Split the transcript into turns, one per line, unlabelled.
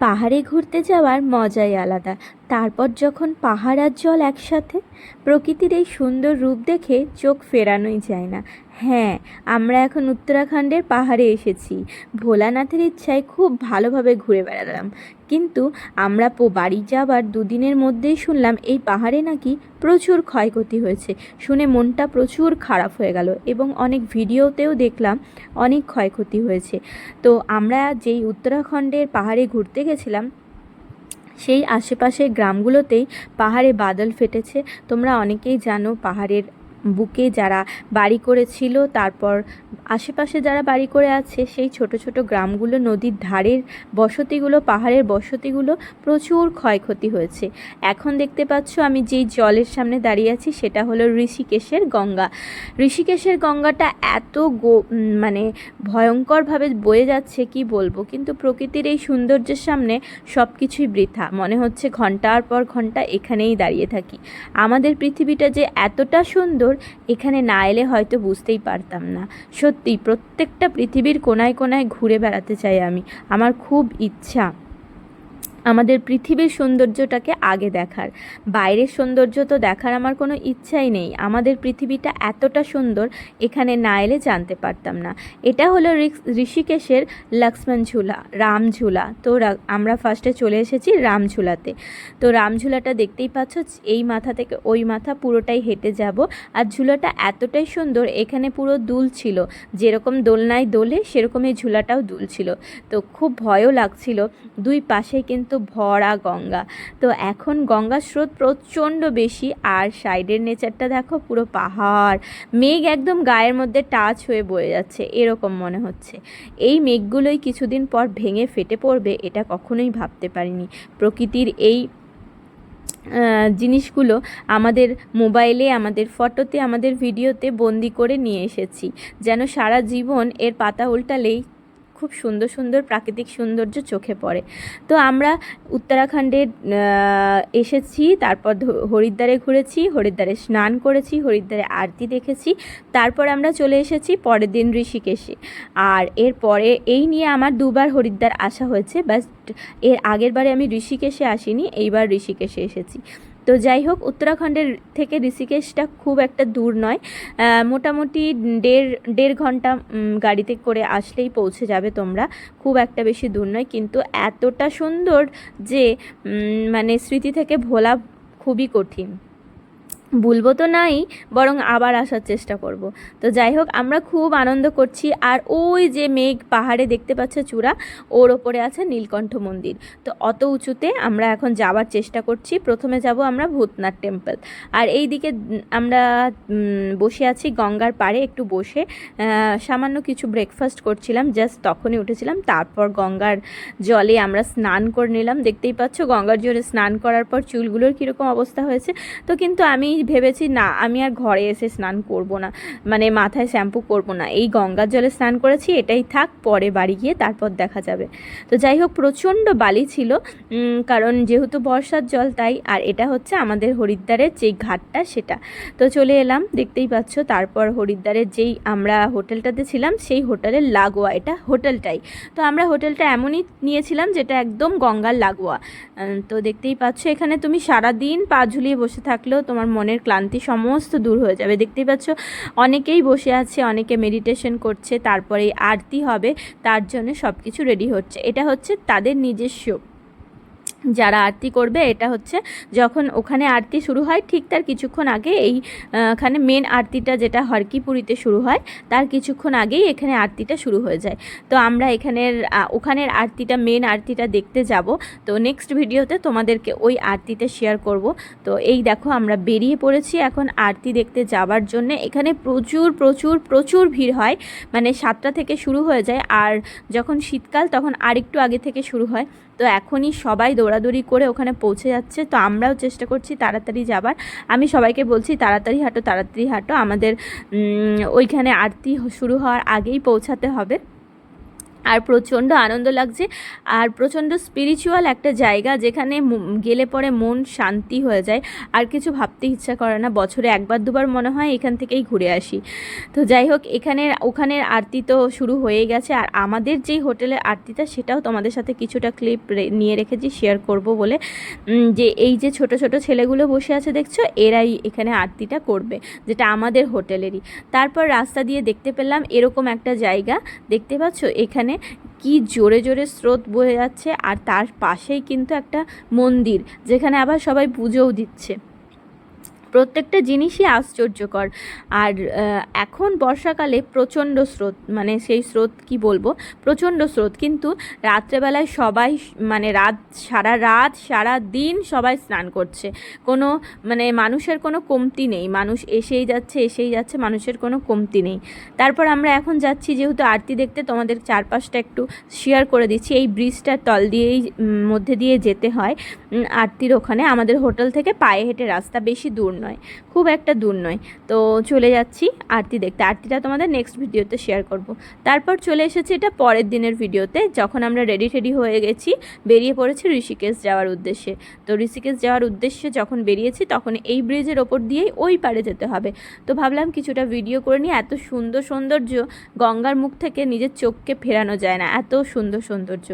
পাহাড়ে ঘুরতে যাওয়ার মজাই আলাদা। তারপর যখন পাহাড় আর জল একসাথে, প্রকৃতির এই সুন্দর রূপ দেখে চোখ ফেরানোই যায় না। হ্যাঁ আমরা এখন উত্তরাখণ্ডের পাহাড়ে এসেছি। ভোলানাথের ইচ্ছায় খুব ভালোভাবে ঘুরে বেড়ালাম। কিন্তু আমরা পো, বাড়ি যাবার দুদিনের মধ্যেই শুনলাম এই পাহাড়ে নাকি প্রচুর ক্ষয়ক্ষতি হয়েছে। শুনে মনটা প্রচুর খারাপ হয়ে গেল এবং অনেক ভিডিওতেও দেখলাম অনেক ক্ষয়ক্ষতি হয়েছে। তো আমরা যেই উত্তরাখণ্ডের পাহাড়ে ঘুরতে গেছিলাম, সেই আশেপাশের গ্রামগুলোতেই পাহাড়ে বাদল ফেটেছে। তোমরা অনেকেই জানো পাহাড়ের বুকে যারা বাড়ি করেছিল, তারপর আশেপাশে যারা বাড়ি করে আছে, সেই ছোট ছোট গ্রামগুলো, নদীর ধারের বসতিগুলো, পাহাড়ের বসতিগুলো প্রচুর ক্ষয়ক্ষতি হয়েছে। এখন দেখতে পাচ্ছ আমি যেই জলের সামনে দাঁড়িয়ে আছি, সেটা হলো ঋষিকেশের গঙ্গা। ঋষিকেশের গঙ্গাটা এত গো মানে ভয়ঙ্করভাবে বয়ে যাচ্ছে, কি বলব? কিন্তু প্রকৃতির এই সৌন্দর্যের সামনে সব কিছুই বৃথা। মনে হচ্ছে ঘণ্টার পর ঘণ্টা এখানেই দাঁড়িয়ে থাকি। আমাদের পৃথিবীটা যে এতটা সুন্দর এখানে না এলে হয়তো বুঝতেই পারতাম না। সত্যি প্রত্যেকটা পৃথিবীর কোনায় কোনায় ঘুরে বেড়াতে চাই আমি। আমার খুব ইচ্ছা। আমাদের পৃথিবীর সৌন্দর্যটাকে আগে দেখার। বাইরের সৌন্দর্য তো দেখার আমার কোনো ইচ্ছাই নেই। আমাদের পৃথিবীটা এতটা সুন্দর, এখানে না এলে জানতে পারতাম না। এটা হলো ঋষিকেশের লক্ষ্মণ ঝুলা, রাম ঝুলা। তো আমরা ফার্স্টে চলে এসেছি রাম ঝুলাতে। তো রাম ঝুলাটা দেখতেই পাচ্ছ, এই মাথা থেকে ওই মাথা পুরোটাই হেঁটে যাব। আর ঝুলাটা এতটাই সুন্দর, এখানে পুরো দুল ছিল। যেরকম দোলনায় দোলে সেরকম এই ঝুলাটাও দুল ছিল। তো খুব ভয়ও লাগছিল। দুই পাশে কিন্তু ভরা গঙ্গা। তো এখন গঙ্গার স্রোত প্রচণ্ড বেশি, আর সাইডের নেচারটা দেখো, পুরো পাহাড়। মেঘ একদম গায়ের মধ্যে টাচ হয়ে বয়ে যাচ্ছে, এরকম মনে হচ্ছে। এই মেঘগুলোই কিছুদিন পর ভেঙে ফেটে পড়বে, এটা কখনোই ভাবতে পারিনি। প্রকৃতির এই জিনিসগুলো আমাদের মোবাইলে আমাদের ফটোতে আমাদের ভিডিওতে বন্দি করে নিয়ে এসেছি। যেন সারা জীবন এর পাতা উল্টালেই খুব সুন্দর সুন্দর প্রাকৃতিক সৌন্দর্য চোখে পড়ে। তো আমরা উত্তরাখণ্ডে এসেছি, তারপর হরিদ্বারে ঘুরেছি, হরিদ্বারে স্নান করেছি, হরিদ্বারে আরতি দেখেছি, তারপর আমরা চলে এসেছি পরের দিন ঋষিকেশে। আর এরপরে এই নিয়ে আমার দুবার হরিদ্বার আসা হয়েছে, বাট এর আগের বারে আমি ঋষিকেশে আসিনি, এইবার ঋষিকেশে এসেছি। তো যাই হোক, উত্তরাখণ্ডের থেকে ঋষিকেশটা খুব একটা দূর নয়। মোটামুটি দেড় দেড় ঘণ্টা গাড়িতে করে আসলেই পৌঁছে যাবে তোমরা। খুব একটা বেশি দূর নয়, কিন্তু এতটা সুন্দর যে মানে স্মৃতি থেকে ভোলা খুবই কঠিন। ভুলবো তো নাই, বরং আবার আসার চেষ্টা করব। তো যাই হোক, আমরা খুব আনন্দ করছি, আর ওই যে মেঘ পাহাড়ে দেখতে পাচ্ছে চূড়া, ওর ওপরে আছে নীলকণ্ঠ মন্দির। তো অত উঁচুতে আমরা এখন যাওয়ার চেষ্টা করছি, প্রথমে যাব আমরা ভূতনাথ টেম্পল। আর এই দিকে আমরা বসে আছি গঙ্গার পাড়ে একটু বসে। সামান্য কিছু ব্রেকফাস্ট করছিলাম জাস্ট তখনই উঠেছিলাম, তারপর গঙ্গার জলে আমরা স্নান করে নিলাম। দেখতেই পাচ্ছ গঙ্গার জলে স্নান করার পর চুলগুলোর কীরকম অবস্থা হয়েছে। তো কিন্তু আমি ভেবেছি, না, আমি আর ঘরে এসে স্নান করব না। মানে মাথায় শ্যাম্পু করব না। এই গঙ্গার জলে স্নান করেছি, এটাই থাক, পরে বাড়ি গিয়ে তারপর দেখা যাবে। তো যাই হোক, প্রচণ্ড বালি ছিল কারণ যেহেতু বর্ষার জল তাই, আর এটা হচ্ছে আমাদের হরিদ্বারের যে ঘাটটা সেটা। তো চলে এলাম, দেখতেই পাচ্ছ, তারপর হরিদ্বারের যেই আমরা হোটেলটাতে ছিলাম, সেই হোটেলের লাগোয়া, এটা হোটেলটাই। তো আমরা হোটেলটা এমনই নিয়েছিলাম যেটা একদম গঙ্গার লাগোয়া। তো দেখতেই পাচ্ছ, এখানে তুমি সারা দিন পা ঝুলিয়ে বসে থাকলেও তোমার মনের ক্লান্তি সমস্ত দূর হয়ে যাবে। দেখতেই পাচ্ছ, অনেকেই বসে আছে, অনেকে মেডিটেশন করছে তারপরে আরতি হবে, তার জন্য সব কিছু রেডি হচ্ছে। এটা হচ্ছে তাদের নিজস্ব যারা আরতি করবে, এটা হচ্ছে যখন ওখানে আরতি শুরু হয়, ঠিক তার কিছুক্ষণ আগে এই এখানে মেন আরতিটা যেটা হরকিপুরিতে শুরু হয়, তার কিছুক্ষণ আগেই এখানে আরতিটা শুরু হয়ে যায়। তো আমরা এখানের ওখানের আরতিটা মেন আরতিটা দেখতে যাব। তো নেক্সট ভিডিওতে তোমাদেরকে ওই আরতিটা শেয়ার করব। তো এই দেখো, আমরা বেরিয়ে পড়েছি এখন আরতি দেখতে যাওয়ার জন্য। এখানে প্রচুর প্রচুর প্রচুর ভিড় হয়। মানে সাতটা থেকে শুরু হয়ে যায়, আর যখন শীতকাল, তখন আরেকটু আগে থেকে শুরু হয়। তো এখনই সবাই দৌড়াদৌড়ি করে ওখানে পৌঁছে যাচ্ছে। তো আমরাও চেষ্টা করছি তাড়াতাড়ি যাবার। আমি সবাইকে বলছি, তাড়াতাড়ি হাঁটো তাড়াতাড়ি হাঁটো। আমাদের ওইখানে আরতি শুরু হওয়ার আগেই পৌঁছাতে হবে। আর প্রচণ্ড আনন্দ লাগছে আর প্রচণ্ড স্পিরিচুয়াল একটা জায়গা যেখানে গেলে পরে মন শান্তি হয়ে যায়। আর কিছু ভাবতে ইচ্ছা করে না, বছরে একবার দুবার মনে হয় এখান থেকেই ঘুরে আসি। তো যাই হোক, এখানের, ওখানের আরতি তো শুরু হয়ে গেছে। আর আমাদের যেই হোটেলের আরতিটা, সেটাও তোমাদের সাথে কিছুটা ক্লিপ নিয়ে রেখেছি শেয়ার করব বলে। যে এই যে ছোট ছোট ছেলেগুলো বসে আছে, দেখছ? এরাই এখানে আরতিটা করবে, যেটা আমাদের হোটেলেরই। তারপর রাস্তা দিয়ে দেখতে পেলাম এরকম একটা জায়গা। দেখতে পাচ্ছ? এখানে কি জোরে জোরে স্রোত বয়ে যাচ্ছে আর তার পাশেই কিন্তু একটা মন্দির, যেখানে আবার সবাই পুজোও দিচ্ছে। প্রত্যেকটা জিনিসই আশ্চর্যকর। আর এখন বর্ষাকালে প্রচণ্ড স্রোত মানে সেই স্রোত কি বলব? প্রচণ্ড স্রোত। কিন্তু রাত্রেবেলায় সবাই মানে রাত, সারা রাত, সারা দিন সবাই স্নান করছে। কোনো মানে মানুষের কোনো কমতি নেই। মানুষ এসেই যাচ্ছে এসেই যাচ্ছে, মানুষের কোনো কমতি নেই। তারপর আমরা এখন যাচ্ছি যেহেতু আরতি দেখতে, তোমাদের চারপাশটা একটু শেয়ার করে দিচ্ছি। এই ব্রিজটার তল দিয়েই মধ্যে দিয়ে যেতে হয় আরতির ওখানে। আমাদের হোটেল থেকে পায়ে হেঁটে রাস্তা বেশি দূর নয়, খুব একটা দূর নয়। তো চলে যাচ্ছি আরতি দেখতে। আরতিটা তোমাদের নেক্সট ভিডিওতে শেয়ার করব। তারপর চলে এসেছি এটা পরের দিনের ভিডিওতে, যখন আমরা রেডি টেডি হয়ে গেছি, বেরিয়ে পড়েছি ঋষিকেশ যাওয়ার উদ্দেশ্যে। তো ঋষিকেশ যাওয়ার উদ্দেশ্যে যখন বেরিয়েছি, তখন এই ব্রিজের ওপর দিয়েই ওই পারে যেতে হবে। তো ভাবলাম কিছুটা ভিডিও করে নিয়ে এত সুন্দর সৌন্দর্য গঙ্গার মুখ থেকে নিজের চোখকে ফেরানো যায় না, এত সুন্দর সৌন্দর্য।